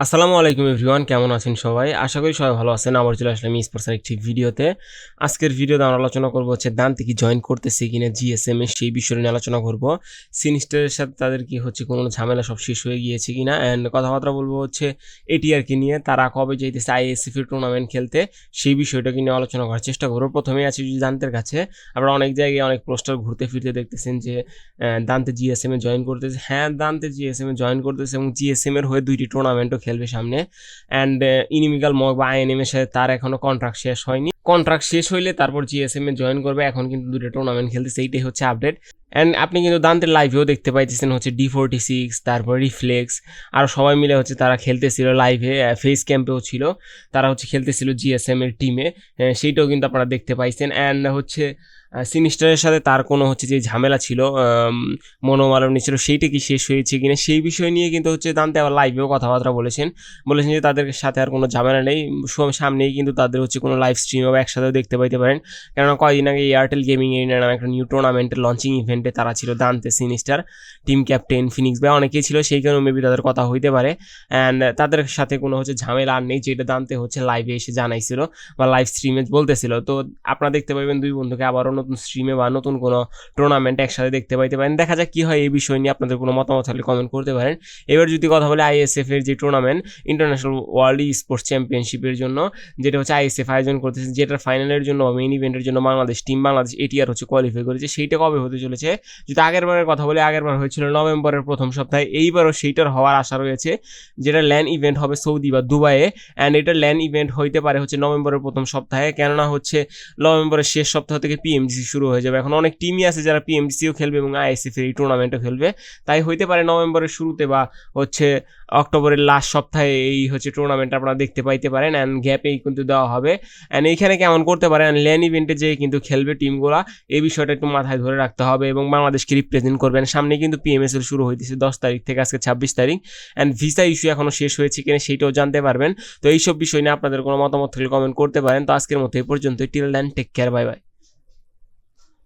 আসসালামু আলাইকুম এভরিওয়ান, কেমন আছেন সবাই? আশা করি সবাই ভালো আছেন। আবার চলে আসলাম স্পোর্টসের একটি ভিডিওতে। আজকের ভিডিওতে আমরা আলোচনা করব হচ্ছে দান্তে কি জয়েন করতেছে কিনা জিএসএম এর সেই বিষয় নিয়ে আলোচনা করব। সিনিস্টারের সাথে তাদের কি হচ্ছে, কোনো ঝামেলা সব শেষ হয়ে গিয়েছে কিনা? অ্যান্ড কথাবার্তা বলব হচ্ছে এটিআরকে নিয়ে তারা কবে যেতেছে আইএসএফ এর টুর্নামেন্ট খেলতে, সেই বিষয়টাকে নিয়ে আলোচনা করার চেষ্টা করব। প্রথমেই আছে যদি দান্তের কাছে আমরা অনেক জায়গায় অনেক পোস্টার ঘুরতে ফিরতে দেখতেছেন যে দান্তে জিএসএম এ জয়েন করতেছে। হ্যাঁ দান্তে জিএসএম এ জয়েন করতেছে এবং জিএসএম এর হয়ে দুইটি টুর্নামেন্টও খেলবে সামনে। অ্যান্ড ইনিমিকাল মগ বা আইএনএম এর সাথে তার এখনও কন্ট্রাক্ট শেষ হয়নি। কন্ট্রাক্ট শেষ হইলে তারপর জিএসএম এ জয়েন করবে। এখন কিন্তু দুটো টুর্নামেন্ট খেলতেছে, এইটাই হচ্ছে আপডেট অ্যান্ড আপনি কিন্তু দান্তের লাইভেও দেখতে পাইতেছেন হচ্ছে ডি ফোরটি সিক্স তারপর রিফ্লেক্স আর সবাই মিলে হচ্ছে তারা খেলতেছিল লাইভে ফেস ক্যাম্পেও ছিল। তারা হচ্ছে খেলতেছিল জিএসএম এর টিমে সেইটাও কিন্তু আপনারা দেখতে পাইছেন। অ্যান্ড হচ্ছে সিনিস্টারের সাথে তার কোনো হচ্ছে যে ঝামেলা ছিল মনোমালনী ছিল, সেইটা কি শেষ হয়েছে কিনা সেই বিষয় নিয়ে কিন্তু হচ্ছে দান্তে আবার লাইভেও কথাবার্তা বলেছেন। বলেছেন যে তাদের সাথে আর কোনো ঝামেলা নেই সামনেই কিন্তু তাদের হচ্ছে কোনো লাইভ স্ট্রিমও একসাথেও দেখতে পাইতে পারেন। কেননা কয়েকদিন আগে এয়ারটেল গেমিং এরিনা নামে একটা নিউ টুর্নামেন্টের লঞ্চিং ইভেন্টে তারা ছিল, Dante Sinister team captain Phoenix বা অনেকেই ছিল, সেই কারণে মেবি তাদের কথা হইতে পারে। অ্যান্ড তাদের সাথে কোনো হচ্ছে ঝামেলা আর নেই, যেটা দান্তে হচ্ছে লাইভে এসে জানাইছিল বা লাইভ স্ট্রিমে বলতেছিল। তো আপনারা দেখতে পাবেন দুই বন্ধুকে আবারও নতুন স্ট্রিমে বা নতুন কোনো টুর্নামেন্ট একসাথে দেখতে পাইতে পারেন। দেখা যাক কি হয় এই বিষয় নিয়ে আপনাদের কোনো মতামত হলে কমেন্ট করতে পারেন। এবার যদি কথা বলে আইএসএফ এর যে টুর্নামেন্ট ইন্টারন্যাশনাল ওয়ার্ল্ড স্পোর্টস চ্যাম্পিয়নশিপের জন্য, যেটা হচ্ছে আইএসএফ আয়োজন করতেছে, যেটার ফাইনালের জন্য মেইন ইভেন্টের জন্য বাংলাদেশ টিম বাংলাদেশ এটিআর হচ্ছে কোয়ালিফাই করেছে, সেইটা কবে হতে চলেছে? যদি আগের বারের কথা বলে আগের বার হয়েছিল নভেম্বরের প্রথম সপ্তাহে, এইবারও সেইটার হওয়ার আশা রয়েছে। যেটা ল্যান্ড ইভেন্ট হবে সৌদি বা দুবাইয়ে অ্যান্ড এটা ল্যান্ড ইভেন্ট হইতে পারে হচ্ছে নভেম্বরের প্রথম সপ্তাহে। কেননা হচ্ছে নভেম্বরের শেষ সপ্তাহ থেকে পিএমডিসি শুরু হয়ে যাবে। এখন অনেক টিমই আছে যারা পিএমডিসিও খেলবে এবং আইএসএফ এর এই টুর্নামেন্টও খেলবে। তাই হইতে পারে নভেম্বরের শুরুতে বা হচ্ছে অক্টোবরের লাস্ট সপ্তাহে এই হচ্ছে টুর্নামেন্ট আপনারা দেখতে পাইতে পারেন অ্যান্ড গ্যাপেই কিন্তু দেওয়া হবে। অ্যান্ড এইখানে কেমন করতে পারেন ল্যান ইভেন্টে যে কিন্তু খেলবে টিমগুলা এই বিষয়টা একটু মাথায় ধরে রাখতে হবে এবং বাংলাদেশকে রিপ্রেজেন্ট করবেন। সামনে কিন্তু পিএমএসএল শুরু হইতেছে দশ তারিখ থেকে, আজকে ছাব্বিশ তারিখ। অ্যান্ড ভিসা ইস্যু এখনও শেষ হয়েছে কিনা সেইটাও জানতে পারবেন। তো এইসব বিষয় নিয়ে আপনাদের কোনো মতামত থাকলে কমেন্ট করতে পারেন। তো আজকের মতো এই পর্যন্ত till then take care bye bye